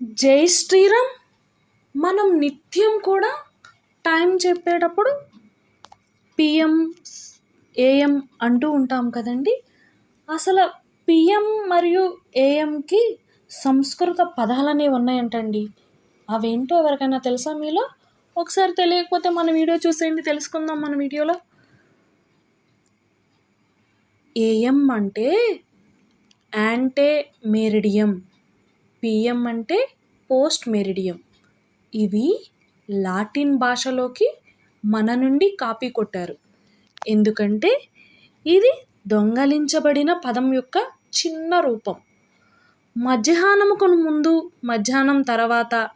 జై శ్రీరామ్. మనం నిత్యం కూడా టైం చెప్పేటప్పుడు పిఎం ఏఎం అంటూ ఉంటాం కదండి. అసలు పిఎం మరియు ఏఎంకి సంస్కృత పదాలు అనేవి ఉన్నాయంటండి. అవేంటో ఎవరికైనా తెలుసా మీలో? ఒకసారి తెలియకపోతే మన వీడియో చూసేయండి తెలుసుకుందాం మన వీడియోలో. ఏఎం అంటే యాంటే మెరిడియం. పిఎం అంటే పోస్ట్ మెరిడియం. ఇవి లాటిన్ భాషలోకి మన నుండి కాపీ కొట్టారు. ఎందుకంటే ఇది దొంగలించబడిన పదం యొక్క చిన్న రూపం. మధ్యాహ్నంకు ముందు మధ్యాహ్నం తర్వాత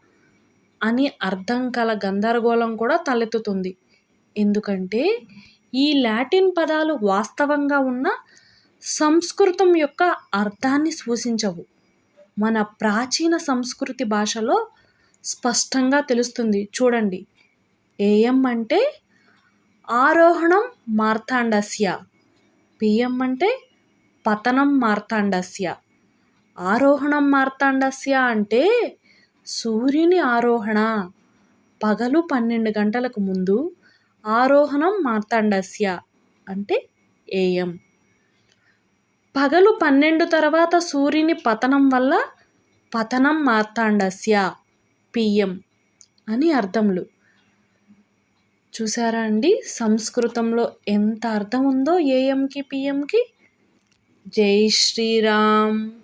అని అర్థం కల గందరగోళం కూడా తలెత్తుతుంది. ఎందుకంటే ఈ లాటిన్ పదాలు వాస్తవంగా ఉన్న సంస్కృతం యొక్క అర్థాన్ని సూచించవు. మన ప్రాచీన సంస్కృతి భాషలో స్పష్టంగా తెలుస్తుంది. చూడండి. ఏఎం అంటే ఆరోహణం మార్తాండస్య. పిఎం అంటే పతనం మార్తాండస్య. ఆరోహణం మార్తాండస్య అంటే సూర్యుని ఆరోహణ. పగలు పన్నెండు గంటలకు ముందు ఆరోహణం మార్తాండస్య అంటే ఏఎం. పగలు పన్నెండు తర్వాత సూర్యుని పతనం వల్ల పతనం మార్తాండస్య పిఎం అని అర్థములు. చూసారా అండి? సంస్కృతంలో ఎంత అర్థం ఉందో ఏఎంకి పిఎంకి జై శ్రీరామ్.